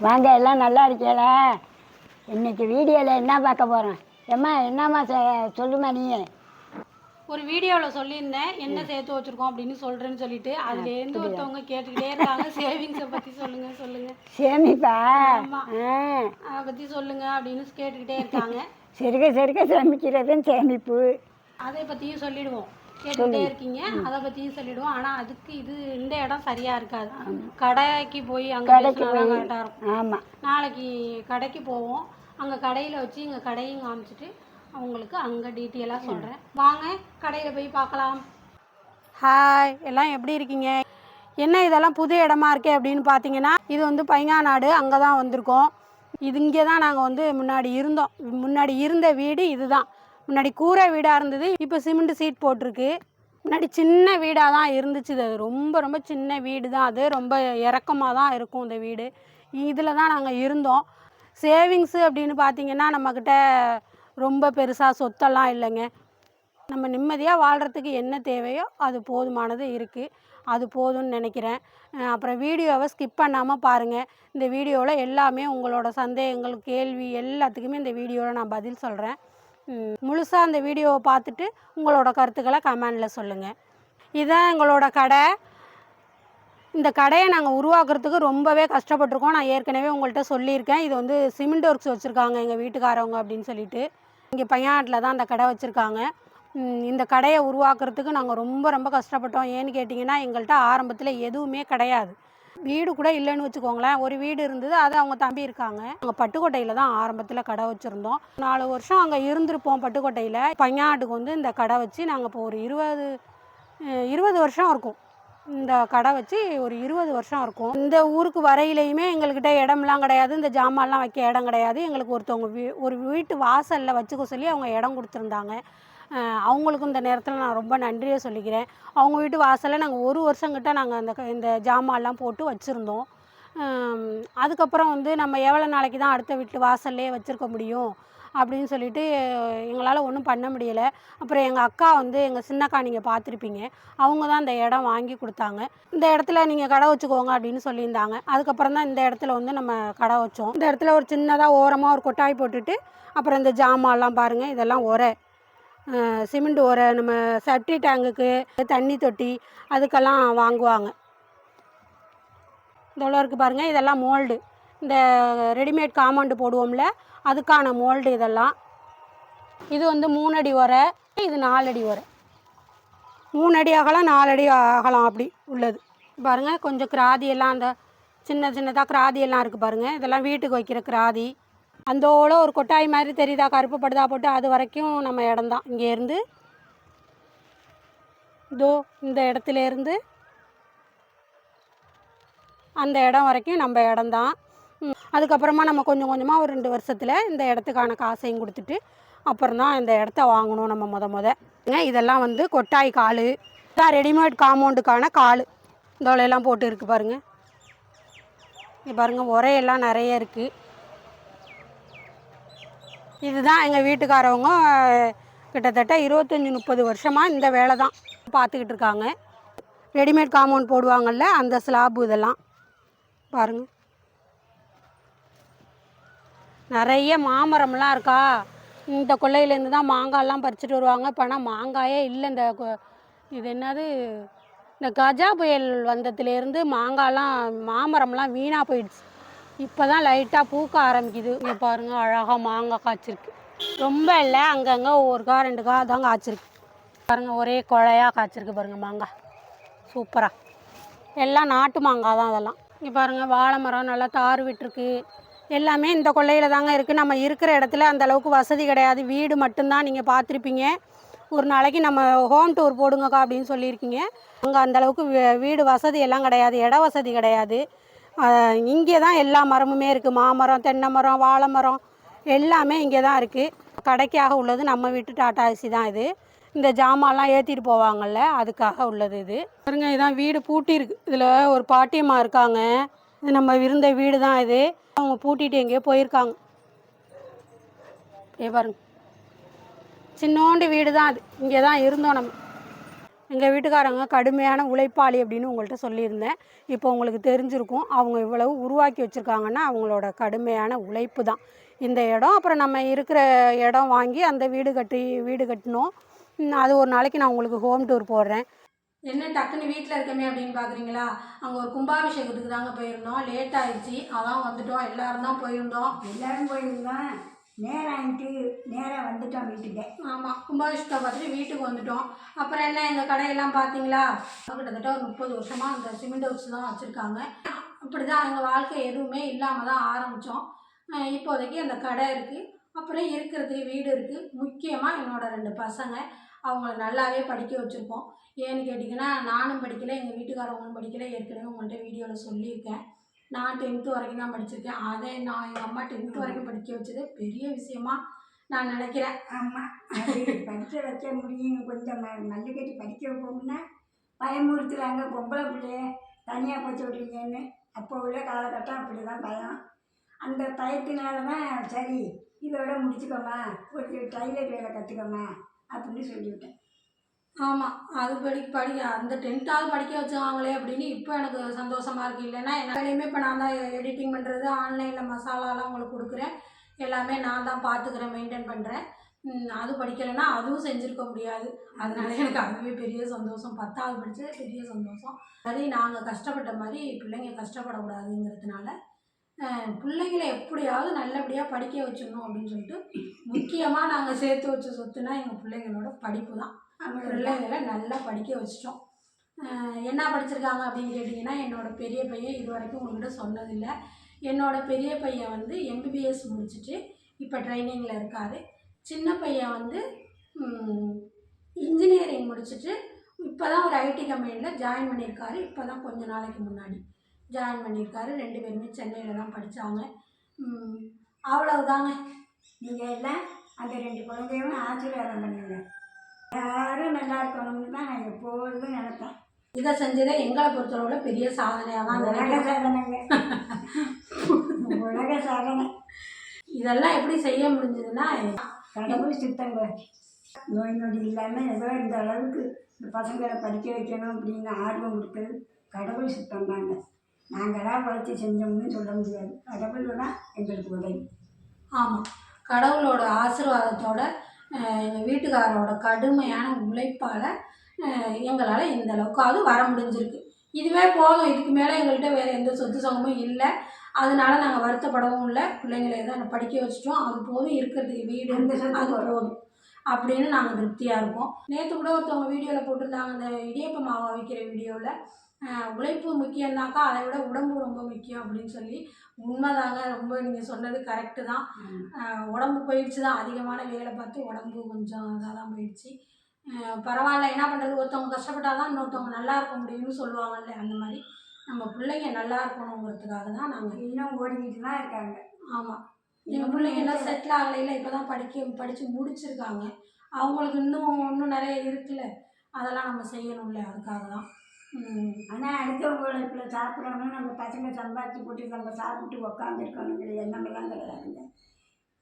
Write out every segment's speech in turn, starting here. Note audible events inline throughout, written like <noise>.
வாங்க எல்லாம் நல்லா இருக்கீங்களா? இன்னைக்கு வீடியோவில் என்ன பார்க்க போகிறோம் ஏம்மா என்னம்மா சொ- சொல்லுமா நீ ஒரு வீடியோவில் சொல்லியிருந்தேன் என்ன சேர்த்து வச்சிருக்கோம் அப்படின்னு சொல்றேன்னு சொல்லிட்டு அதுலேருந்து ஒருத்தவங்க கேட்டுக்கிட்டே இருக்காங்க. சேவிங்ஸை பற்றி சொல்லுங்க சொல்லுங்க. சேமிப்பா? அதை பற்றி சொல்லுங்க அப்படின்னு கேட்டுக்கிட்டே இருக்காங்க. சிறுக சிறுக சேமிக்கிறதும் சேமிப்பு. அதை பற்றியும் சொல்லிடுவோம். கேட்டுக்கிட்டே இருக்கீங்க. அதை பற்றியும் சொல்லிடுவோம். ஆனால் அதுக்கு இது இந்த இடம் சரியா இருக்காது. கடைக்கு போய் அங்கே கடைக்கு கரெக்டாக இருக்கும். ஆமாம் நாளைக்கு கடைக்கு போவோம். அங்கே கடையில் வச்சு இங்கே கடையும் காமிச்சிட்டு அவங்களுக்கு அங்கே டீட்டெயிலாக சொல்கிறேன் வாங்க கடையில் போய் பார்க்கலாம். ஹாய் எல்லாம் எப்படி இருக்கீங்க? என்ன இதெல்லாம் புது இடமா இருக்கே அப்படின்னு பார்த்தீங்கன்னா இது வந்து பைங்காநாடு. அங்கே தான் வந்திருக்கோம். இது இங்கே தான் நாங்கள் வந்து முன்னாடி இருந்தோம். முன்னாடி இருந்த வீடு இதுதான். முன்னாடி கூரை வீடாக இருந்தது இப்போ சிமெண்ட் சீட் போட்டிருக்கு. முன்னாடி சின்ன வீடாக தான் இருந்துச்சு அது ரொம்ப ரொம்ப சின்ன வீடு தான் அது. ரொம்ப இறக்கமாக தான் இருக்கும் இந்த வீடு. இதில் தான் நாங்கள் இருந்தோம். சேவிங்ஸு அப்படின்னு பார்த்தீங்கன்னா நம்மக்கிட்ட ரொம்ப பெருசாக சொத்தெல்லாம் இல்லைங்க. நம்ம நிம்மதியாக வாழ்கிறதுக்கு என்ன தேவையோ அது போதுமானது இருக்குது அது போதும்னு நினைக்கிறேன். அப்புறம் வீடியோவை ஸ்கிப் பண்ணாமல் பாருங்கள் இந்த வீடியோவில் எல்லாமே உங்களோட சந்தேகங்கள் கேள்வி எல்லாத்துக்குமே இந்த வீடியோவில் நான் பதில் சொல்கிறேன் முழுசாக அந்த வீடியோவை பார்த்துட்டு உங்களோட கருத்துக்களை கமெண்டில் சொல்லுங்கள் இதுதான் எங்களோட கடை. இந்த கடையை நாங்கள் உருவாக்குறதுக்கு ரொம்பவே கஷ்டப்பட்டிருக்கோம். நான் ஏற்கனவே உங்கள்கிட்ட சொல்லியிருக்கேன். இது வந்து சிமெண்ட் ஒர்க்ஸ் வச்சுருக்காங்க எங்கள் வீட்டுக்காரவங்க அப்படின்னு சொல்லிட்டு. இங்கே பையனாட்டில் தான் அந்த கடை வச்சுருக்காங்க. இந்த கடையை உருவாக்குறதுக்கு நாங்கள் ரொம்ப ரொம்ப கஷ்டப்பட்டோம். ஏன்னு கேட்டிங்கன்னா எங்கள்கிட்ட ஆரம்பத்தில் எதுவுமே கிடையாது. வீடு கூட இல்லைன்னு வச்சுக்கோங்களேன். ஒரு வீடு இருந்தது அது அவங்க தம்பி இருக்காங்க. அங்கே பட்டுக்கோட்டையில் தான் ஆரம்பத்தில் கடை வச்சுருந்தோம். நாலு வருஷம் அங்கே இருந்திருப்போம் பட்டுக்கோட்டையில். பையனாட்டுக்கு வந்து இந்த கடை வச்சு நாங்கள் இப்போ ஒரு இருபது இருபது வருஷம் இருக்கும். இந்த கடை வச்சு ஒரு இருபது வருஷம் இருக்கும். இந்த ஊருக்கு வரையிலையுமே எங்கள்கிட்ட இடம்லாம் கிடையாது. இந்த ஜாமான்லாம் வைக்க இடம் கிடையாது. எங்களுக்கு ஒருத்தவங்க வீ ஒரு வீட்டு வாசலில் வச்சுக்க சொல்லி அவங்க இடம் கொடுத்துருந்தாங்க. அவங்களுக்கும் இந்த நேரத்தில் நான் ரொம்ப நன்றியை சொல்லிக்கிறேன். அவங்க வீட்டு வாசலில் நாங்கள் ஒரு வருஷங்கிட்ட நாங்கள் அந்த க- இந்த ஜாமான்லாம் போட்டு வச்சுருந்தோம். அதுக்கப்புறம் வந்து நம்ம எவ்வளோ நாளைக்கு தான் அடுத்த வீட்டு வாசல்லே வச்சுருக்க முடியும் அப்படின்னு சொல்லிட்டு எங்களால் ஒன்றும் பண்ண முடியலை. அப்புறம் எங்கள் அக்கா வந்து எங்கள் சின்னக்கா நீங்கள் பார்த்துருப்பீங்க. அவங்க தான் இந்த இடம் வாங்கி கொடுத்தாங்க. இந்த இடத்துல நீங்கள் கடை வச்சுக்கோங்க அப்படின்னு சொல்லியிருந்தாங்க. அதுக்கப்புறம் தான் இந்த இடத்துல வந்து நம்ம கடை வச்சோம். இந்த இடத்துல ஒரு சின்னதாக ஓரமாக ஒரு கொட்டாய் போட்டுட்டு அப்புறம் இந்த ஜாமான்லாம் பாருங்கள் இதெல்லாம் உரை. சிமெண்ட் ஓர நம்ம செப்டி டேங்குக்கு தண்ணி தொட்டி அதுக்கெல்லாம் வாங்குவாங்க. இதெல்லாம் இருக்குது பாருங்கள் இதெல்லாம் மோல்டு. இந்த ரெடிமேட் காம்பவுண்டு போடுவோம்ல அதுக்கான மோல்டு இதெல்லாம். இது வந்து மூணு அடி உரை இது நாலு அடி உரை மூணு அடி அகலம் நாலு அடி அகலம் அப்படி உள்ளது. பாருங்கள் கொஞ்சம் கிராதியெல்லாம் அந்த சின்ன சின்னதாக கிராதி எல்லாம் இருக்குது பாருங்கள் இதெல்லாம் வீட்டுக்கு வைக்கிற கிராதி. அந்தோட ஒரு கொட்டாய் மாதிரி தெரியுதா? கருப்பு படுதா போட்டு அது வரைக்கும் நம்ம இடம்தான் இங்கேருந்து இதோ இந்த இடத்துல இருந்து அந்த இடம் வரைக்கும் நம்ம இடம்தான் அதுக்கப்புறமா நம்ம கொஞ்சம் கொஞ்சமாக ஒரு ரெண்டு வருஷத்தில் இந்த இடத்துக்கான காசையும் கொடுத்துட்டு அப்புறம் தான் இந்த இடத்த வாங்கணும் நம்ம முத முத. இதெல்லாம் வந்து கொட்டாய் கால். தான் ரெடிமேட் காம்பவுண்டுக்கான கால். இதோலையெல்லாம் போட்டு இருக்கு பாருங்க. இது பாருங்கள் உரையெல்லாம் நிறைய இருக்குது இதுதான் எங்கள் வீட்டுக்காரவங்க கிட்டத்தட்ட இருபத்தஞ்சி முப்பது வருஷமாக இந்த வேலை தான் பார்த்துக்கிட்டு இருக்காங்க. ரெடிமேட் காம்பவுண்ட் போடுவாங்கள்ல அந்த ஸ்லாப் இதெல்லாம். பாருங்கள் நிறைய மாமரம்லாம் இருக்கா? இந்த கொல்லையிலேருந்து தான் மாங்காய்லாம் பறிச்சுட்டு வருவாங்க. இப்போ ஆனால் மாங்காயே இல்லை. இந்த கொ- இது என்னது? இந்த கஜா புயல் வந்ததுலேருந்து மாங்காய்லாம் மாமரம்லாம் வீணாக போயிடுச்சு. இப்போ தான் லைட்டாக பூக்க ஆரம்பிக்குது. இங்கே பாருங்க அழகாக மாங்காய் காய்ச்சிருக்கு. ரொம்ப இல்லை அங்கங்கே ஒரு கா ரெண்டு கா தான் காய்ச்சிருக்கு. பாருங்க ஒரே குழையாக காய்ச்சிருக்கு பாருங்க மாங்காய். சூப்பராக எல்லாம் நாட்டு மாங்காய் தான் அதெல்லாம். இங்கே பாருங்கள் வாழை மரம் நல்லா தார் விட்டுருக்கு. எல்லாமே இந்த கொல்லையில் தாங்க இருக்குது நம்ம இருக்கிற இடத்துல அந்த அளவுக்கு வசதி கிடையாது. வீடு மட்டும்தான் நீங்கள் பார்த்துருப்பீங்க. ஒரு நாளைக்கு நம்ம ஹோம் டூர் போடுங்கக்கா அப்படின்னு சொல்லியிருக்கீங்க. அங்கே அந்தளவுக்கு வீடு வசதி எல்லாம் கிடையாது. இட வசதி கிடையாது. இங்கே தான் எல்லா மரமுமே இருக்குது. மாமரம் தென்னை மரம் வாழை மரம் எல்லாமே இங்கே தான் இருக்குது. கடைக்காக உள்ளது நம்ம வீட்டு டாட்டா அரிசி தான் இது. இந்த ஜாமான்லாம் ஏற்றிட்டு போவாங்கள்ல அதுக்காக உள்ளது இது. பாருங்க இதான் வீடு பூட்டியிருக்கு இதில் ஒரு பாட்டியம்மா இருக்காங்க. இது நம்ம இருந்த வீடு தான் இது. அவங்க பூட்டிட்டு எங்கேயோ போயிருக்காங்க. அப்படியே பாருங்க. சின்னோண்டு வீடு தான் அது. இங்கே தான் இருந்தோம் நம்ம. எங்கள் வீட்டுக்காரங்க கடுமையான உழைப்பாளி அப்படின்னு உங்கள்கிட்ட சொல்லியிருந்தேன். இப்போ உங்களுக்கு தெரிஞ்சிருக்கும் அவங்க இவ்வளவு உருவாக்கி வச்சுருக்காங்கன்னா அவங்களோட கடுமையான உழைப்பு தான். இந்த இடம் அப்புறம் நம்ம இருக்கிற இடம் வாங்கி அந்த வீடு கட்டி வீடு கட்டினோம். அது ஒரு நாளைக்கு நான் உங்களுக்கு ஹோம் டூர் போடுறேன். என்ன டக்குன்னு வீட்டில் இருக்கமே அப்படின்னு பார்க்குறீங்களா அங்கே ஒரு கும்பாபிஷேகத்துக்கு தாங்க போயிருந்தோம். லேட் ஆயிடுச்சு. அதான் வந்துட்டோம். எல்லாரும் தான் போயிருந்தோம். எல்லாரும் போயிருந்தோம். நேராகிட்டு நேராக வந்துட்டோம் வீட்டுக்கு. ஆமாம் கும்பாபிஷேகம் பார்த்துட்டு வீட்டுக்கு வந்துட்டோம். அப்புறம் என்ன எங்கள் கடையெல்லாம் பார்த்தீங்களா? கிட்டத்தட்ட ஒரு முப்பது வருஷமாக அந்த சிமெண்ட் ஹவுஸ் தான் வச்சுருக்காங்க. அப்படி தான் எங்கள் வாழ்க்கை எதுவுமே இல்லாமல் தான் ஆரம்பித்தோம் இப்போதைக்கு அந்த கடை இருக்குது அப்புறம் இருக்கிறதுக்கு வீடு இருக்குது முக்கியமாக என்னோடய ரெண்டு பசங்க அவங்கள நல்லாவே படிக்க வச்சுருக்கோம். ஏன்னு கேட்டிங்கன்னா நானும் படிக்கலை எங்கள் வீட்டுக்காரவங்களும் படிக்கலை. ஏற்கனவே உங்கள்கிட்ட வீடியோவில் சொல்லியிருக்கேன். நான் டென்த்து வரைக்கும் தான் படிச்சிருக்கேன். அதை நான் எங்கள் அம்மா டென்த்து வரைக்கும் படிக்க வச்சது பெரிய விஷயமா நான் நினைக்கிறேன். ஆமாம் அது படிக்க வைக்க முடியும் கொஞ்சம் ம- மல்லு கட்டி படிக்க வைப்போம்னா பயமுறுத்துறாங்க பொம்பளை பிள்ளைய தனியாக போச்சு விட்றீங்கன்னு அப்போ உள்ள காலகட்டம் அப்படி தான் பயம். அந்த பயத்தினால தான் சரி இதோட முடிச்சுக்கோமா. ஒரு டைலர் வேலை கற்றுக்கோமா அப்படின்னு சொல்லிவிட்டேன். ஆமாம் அது படி படி அந்த டென்த்தாவது படிக்க வச்சாங்களே அப்படின்னு இப்போ எனக்கு சந்தோஷமா இருக்கு. இல்லைன்னா என்ன வேலையுமே இப்போ நான் தான் எடிட்டிங் பண்ணுறது ஆன்லைனில் மசாலாலாம் உங்களுக்கு கொடுக்குறேன். எல்லாமே நான் தான் பார்த்துக்கிறேன் மெயின்டைன் பண்ணுறேன் அது படிக்கலைன்னா அதுவும் செஞ்சுருக்க முடியாது. அதனால எனக்கு அதுவே பெரிய சந்தோஷம். பத்தாவது படித்தது பெரிய சந்தோஷம். சரி நாங்கள் கஷ்டப்பட்ட மாதிரி பிள்ளைங்க கஷ்டப்படக்கூடாதுங்கிறதுனால பிள்ளைங்களை எப்படியாவது நல்லபடியாக படிக்க வச்சிடணும் அப்படின்னு சொல்லிட்டு முக்கியமாக நாங்கள் சேர்த்து வச்ச சொத்துனா எங்கள் பிள்ளைங்களோட படிப்பு தான். பிள்ளைங்களை நல்லா படிக்க வச்சிட்டோம். என்ன படிச்சிருக்காங்க அப்படின்னு கேட்டிங்கன்னா என்னோட பெரிய பையன் இது வரைக்கும் உங்கள்கிட்ட சொன்னதில்லை. என்னோடய பெரிய பையன் வந்து எம்பிபிஎஸ் முடிச்சுட்டு இப்போ ட்ரைனிங்கில் இருக்கார். சின்ன பையன் வந்து இன்ஜினியரிங் முடிச்சுட்டு இப்போ தான் ஒரு ஐடி கம்பெனியில் ஜாயின் பண்ணியிருக்காரு. இப்போ தான் கொஞ்ச நாளைக்கு முன்னாடி ஜாயின் பண்ணியிருக்காரு. ரெண்டு பேருமே சென்னையில் தான் படித்தாங்க அவ்வளவுதாங்க. நீங்கள் எல்லாம் அந்த ரெண்டு குழந்தையும் ஆசீர்வாதம் பண்ணுங்க. யாரும் நல்லா இருக்கணும்னு தான் நான் எப்பொழுதும் நினைப்பேன். இதை செஞ்சதே எங்களை பொறுத்தளவில் பெரிய சாதனையாக தான் உலக சாதனைங்க. <laughs> உலக சாதனை. இதெல்லாம் எப்படி செய்ய முடிஞ்சதுன்னா கடவுள் சித்தங்க. நோய் நொடி இல்லாமல் ஏதோ இந்த அளவுக்கு இந்த பசங்களை படிக்க வைக்கணும் அப்படின்னு ஆர்வம் கொடுத்தது கடவுள் சித்தம் தாங்க. நாங்களாக உழைச்சி செஞ்சோம்னு சொல்ல முடியாது. கடவுள் தான் எங்களுக்கு உதவி. ஆமாம் கடவுளோட ஆசீர்வாதத்தோட எங்கள் வீட்டுக்காரரோட கடுமையான உழைப்பால் எங்களால் இந்த அளவுக்காவது வர முடிஞ்சிருக்கு. இதுவே போதும் இதுக்கு மேலே எங்கள்கிட்ட வேறு எந்த சொத்து சுகமும் இல்லை. அதனால நாங்கள் வருத்தப்படவும் இல்லை. பிள்ளைங்களை தான் படிக்க வச்சுட்டோம். அது போதும் இருக்கிறதுக்கு வீடு அது போதும். அப்படின்னு நாங்கள் திருப்தியாக இருக்கோம். நேற்று கூட ஒருத்தவங்க வீடியோவில் போட்டிருந்தாங்க அந்த இடியப்ப மாவு வைக்கிற வீடியோவில் உழைப்பு முக்கியம்னாக்கா அதை விட உடம்பு ரொம்ப முக்கியம் அப்படின்னு சொல்லி உண்மைதாங்க. ரொம்ப நீங்கள் சொன்னது கரெக்டு தான். உடம்பு போயிடுச்சு தான். அதிகமான வேலை பார்த்து உடம்பு கொஞ்சம் இதாக தான் போயிடுச்சு பரவாயில்ல. என்ன பண்ணுறது ஒருத்தவங்க கஷ்டப்பட்டால் தான் இன்னொருத்தவங்க நல்லா இருக்க முடியும்னு சொல்லுவாங்கல்ல அந்த மாதிரி. நம்ம பிள்ளைங்க நல்லா இருக்கணுங்கிறதுக்காக தான் நாங்கள் இன்னும் ஓடிக்கிட்டு தான் இருக்காங்க. ஆமாம் எங்கள் பிள்ளைங்க எல்லாம் செட்டில் ஆகலையில். இப்போ தான் படிக்க படித்து முடிச்சிருக்காங்க. அவங்களுக்கு இன்னும் இன்னும் நிறைய இருக்குல்ல. அதெல்லாம் நம்ம செய்யணும்ல. அதுக்காக தான். ஆனால் அடுத்தவங்க உழைப்பில் சாப்பிடணும் நம்ம பசங்க சம்பாதிச்சு போட்டு நம்ம சாப்பிட்டு உக்காந்துருக்கணுங்கிற எண்ணமெல்லாம் கிடையாதுங்க.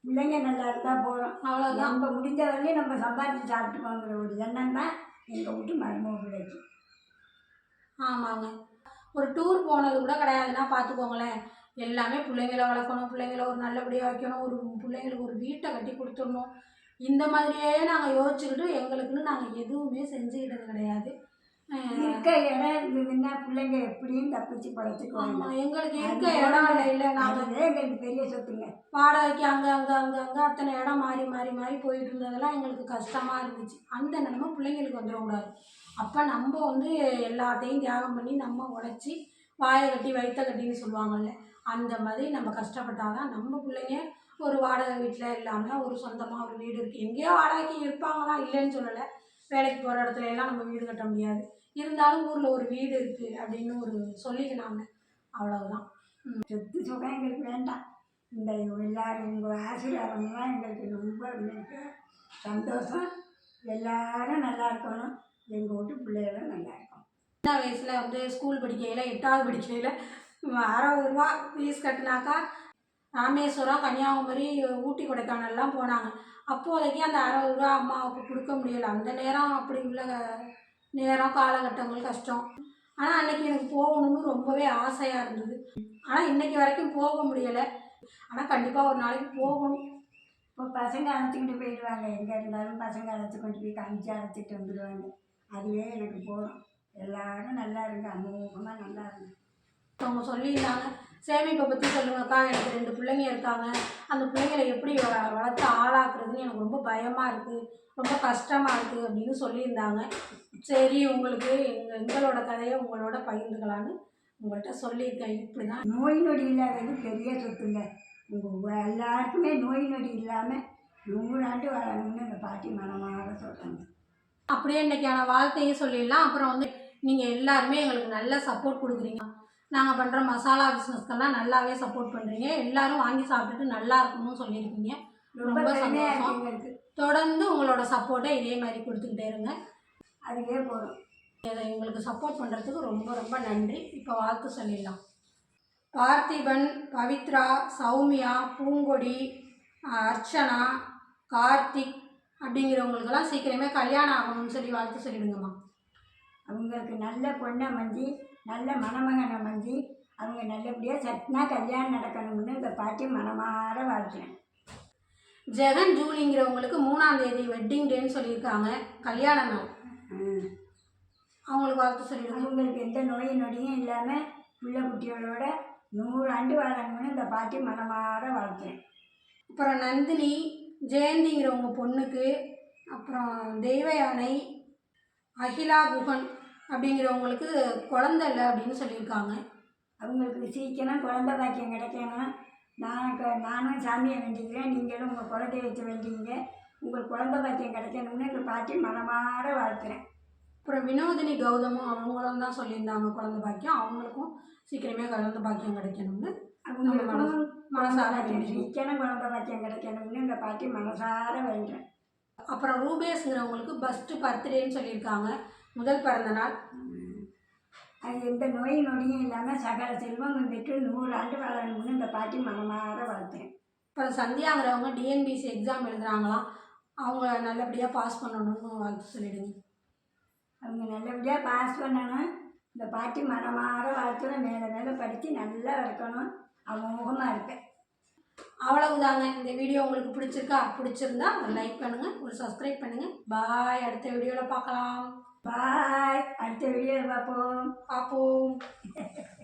பிள்ளைங்க நல்லா இருந்தால் போதும். அவ்வளோதான் நம்ம முடிஞ்ச வரையும் நம்ம சம்பாதிச்சு சாப்பிட்டுக்கோங்கிற ஒரு எண்ணம் தான் எங்கள் வீட்டு மருமக பிள்ளைக்கு ஆமாங்க. ஒரு டூர் போனது கூட கிடையாதுன்னா பார்த்துக்கோங்களேன். எல்லாமே பிள்ளைங்கள வளர்க்கணும் பிள்ளைங்கள ஒரு நல்லபடியாக வைக்கணும் ஒரு பிள்ளைங்களுக்கு ஒரு வீட்டை கட்டி கொடுத்துடணும். இந்த மாதிரியே நாங்கள் யோசிச்சுக்கிட்டு எங்களுக்குன்னு நாங்கள் எதுவுமே செஞ்சுக்கிட்டது கிடையாது. இருக்க இடம் இருந்ததுன்னா பிள்ளைங்க எப்படியும் தப்பிச்சு பழச்சிக்குவாங்க எங்களுக்கு இருக்க இடம் இல்லை இல்லை. நாங்கள் அதுவே எங்களுக்கு பெரிய சொத்துங்க. வாடகைக்கு அங்கே அங்கே அங்கே அங்கே அத்தனை இடம் மாறி மாறி மாறி போயிட்டு இருந்ததெல்லாம் எங்களுக்கு கஷ்டமாக இருந்துச்சு. அந்த நிலைமை பிள்ளைங்களுக்கு வந்துடக்கூடாது. அப்போ நம்ம வந்து எல்லாத்தையும் தியாகம் பண்ணி நம்ம உழைச்சி வாயை கட்டி வயிற்ற கட்டின்னு சொல்லுவாங்கல்ல அந்த மாதிரி நம்ம கஷ்டப்பட்டாதான் நம்ம பிள்ளைங்க ஒரு வாடகை வீட்டில் இல்லாமல் ஒரு சொந்தமாக ஒரு வீடு இருக்குது எங்கேயோ வாடகைக்கு இருப்பாங்களா இல்லைன்னு சொல்லலை. வேலைக்கு போகிற இடத்துல எல்லாம் நம்ம வீடு கட்ட முடியாது. இருந்தாலும் ஊரில் ஒரு வீடு இருக்குது அப்படின்னு ஒரு சொல்லிக்கலாங்க அவ்வளவுதான். சொத்து சுகம் எங்களுக்கு வேண்டாம். இந்த எல்லாரும் உங்கள் ஆசீர்வாதம்லாம் எங்களுக்கு ரொம்ப எங்களுக்கு சந்தோஷம். எல்லாரும் நல்லா இருக்கணும். எங்கள் வீட்டு பிள்ளைகளும் நல்லா இருக்கும் சின்ன வயசில் வந்து ஸ்கூல் படிக்கையில் எட்டாவது படிக்கையில் அறுபது ரூபா ஃபீஸ் கட்டினாக்கா ராமேஸ்வரம் கன்னியாகுமரி ஊட்டி கொடைக்கானல்லாம் போனாங்க. அப்போதைக்கு அந்த அறுபது ரூபா அம்மாவுக்கு கொடுக்க முடியல. அந்த நேரம் அப்படி உள்ள நேரம் காலகட்டங்கள் கஷ்டம். ஆனால் அன்னைக்கு எனக்கு போகணும்னு ரொம்பவே ஆசையாக இருந்தது. ஆனால் இன்னைக்கு வரைக்கும் போக முடியலை. ஆனால் கண்டிப்பாக ஒரு நாளைக்கு போகணும். இப்போ பசங்க அழைச்சிக்கிட்டு போயிடுவாங்க. எங்கே இருந்தாலும் பசங்க அழைச்சி கொண்டு போய் காமிச்சு அழைச்சிட்டு வந்துடுவாங்க அதுவே எனக்கு போகிறோம் எல்லாரும் நல்லா இருங்க. அமோகமாக நல்லா இருங்க. அவங்க சொல்லியிருந்தாங்க. சேமிப்பை பற்றி சொல்லுங்கக்கா. எனக்கு ரெண்டு பிள்ளைங்க இருக்காங்க. அந்த பிள்ளைங்களை எப்படி வளர்த்து ஆளாக்குறதுன்னு எனக்கு ரொம்ப பயமாக இருக்குது ரொம்ப கஷ்டமாக இருக்குது அப்படின்னு சொல்லியிருந்தாங்க. சரி உங்களுக்கு எங்கள் எங்களோட கதையை உங்களோட பகிர்ந்துக்கலான்னு உங்கள்கிட்ட சொல்லியிருக்கேன். இப்படி தான் நோய் நொடி இல்லாதது பெரிய சொத்துங்க. உங்கள் எல்லாருக்குமே நோய் நொடி இல்லாமல் நூறாண்டு வாழணும்னு இந்த பாட்டி மனமாக சொல்கிறாங்க அப்படியே இன்றைக்கான வாழ்த்தையும் சொல்லிடலாம். அப்புறம் வந்து நீங்கள் எல்லாருமே எங்களுக்கு நல்ல சப்போர்ட் கொடுக்குறீங்க. நாங்கள் பண்ணுற மசாலா பிஸ்னஸ்க்கெல்லாம் நல்லாவே சப்போர்ட் பண்ணுறீங்க எல்லாரும் வாங்கி சாப்பிட்டுட்டு நல்லா இருக்கணும்னு சொல்லியிருக்கீங்க. ரொம்ப சந்தோஷம். தொடர்ந்து உங்களோட சப்போர்ட்டை இதே மாதிரி கொடுத்துக்கிட்டே இருங்க. அதுவே போதும். இதை எங்களுக்கு சப்போர்ட் பண்ணுறதுக்கு ரொம்ப ரொம்ப நன்றி. இப்போ வாழ்த்து சொல்லிடலாம். பார்த்திபன் பவித்ரா சௌமியா பூங்கொடி அர்ச்சனா கார்த்திக் அப்படிங்கிறவங்களுக்கெல்லாம் சீக்கிரமே கல்யாணம் ஆகணும்னு சொல்லி வாழ்த்து சொல்லிவிடுங்கம்மா அவங்களுக்கு நல்ல பொண்ணை மஞ்சி நல்ல மணமகனை மஞ்சி அவங்க நல்லபடியாக சட்னா கல்யாணம் நடக்கணும்னு இந்த பாட்டி மனமாற வாழ்க்கிறேன் ஜெகன் ஜூலிங்கிறவங்களுக்கு மூணாம் தேதி வெட்டிங் டேன்னு சொல்லியிருக்காங்க. கல்யாண நாள். அவங்களுக்கு வாழ்த்து சொல்லிடுங்க அவங்களுக்கு எந்த நோய் நொடியும் இல்லாமல் பிள்ளை குட்டிகளோட நூறு ஆண்டு வாழணும்னு இந்த பாட்டி மனமாற வாழ்த்துறேன் அப்புறம் நந்தினி ஜெயந்திங்கிறவங்க பொண்ணுக்கு அப்புறம் தெய்வ யானை அகிலா குகன் அப்படிங்கிறவங்களுக்கு குழந்தை இல்லை அப்படின்னு சொல்லியிருக்காங்க. அவங்களுக்கு சீக்கிரம் குழந்தை பாக்கியம் கிடைக்கணும். நான் நானும் சாமியை வேண்டிக்கிறேன் நீங்களும் உங்கள் குழந்தைய வச்சு வேண்டிங்க. உங்களுக்கு குழந்தை பாக்கியம் கிடைக்கணும்னு இந்த பாட்டி மனமாற வாழ்த்துறேன். அப்புறம் வினோதினி கௌதமும் அவங்களும் தான் சொல்லியிருந்தாங்க குழந்தை பாக்கியம். அவங்களுக்கும் சீக்கிரமே குழந்தை பாக்கியம் கிடைக்கணும்னு. மனசார குழந்தை பாக்கியம் வேண்டிக்கிறோம். சீக்கிரம் குழந்தை பாக்கியம் கிடைக்கணும்னு இந்த பாட்டி மனசார வேண்டுறேன் அப்புறம் ரூபேஸ்ங்கிறவங்களுக்கு ஃபஸ்ட்டு பர்த்டேன்னு சொல்லியிருக்காங்க. முதல் பிறந்த நாள். அது எந்த நோய் நொடியும் இல்லாமல் சகல செல்வம் பெற்று நூறு ஆண்டு வாழணும்னு இந்த பாட்டி மனமாற வாழ்த்துறேன். அப்புறம் சந்தியாங்கிறவங்க டிஎன்பிசி எக்ஸாம் எழுதுறாங்களாம். அவங்க நல்லபடியாக பாஸ் பண்ணணும்னு வாழ்த்து சொல்லிடுங்க. அவங்க நல்லபடியாக பாஸ் பண்ணணும். இந்த பாட்டி மனமாற வாழ்த்துற மேலே மேலே படித்து நல்லா இருக்கணும். அமோகமாக இருப்பேன். அவ்வளவுதாங்க. இந்த வீடியோ உங்களுக்கு பிடிச்சிருக்கா? பிடிச்சிருந்தா ஒரு லைக் பண்ணுங்கள் ஒரு சப்ஸ்கிரைப் பண்ணுங்கள் பாய் அடுத்த வீடியோவில் பார்க்கலாம். பாய் அடுத்த வீடியோவில் பார்ப்போம். பார்ப்போம். <laughs>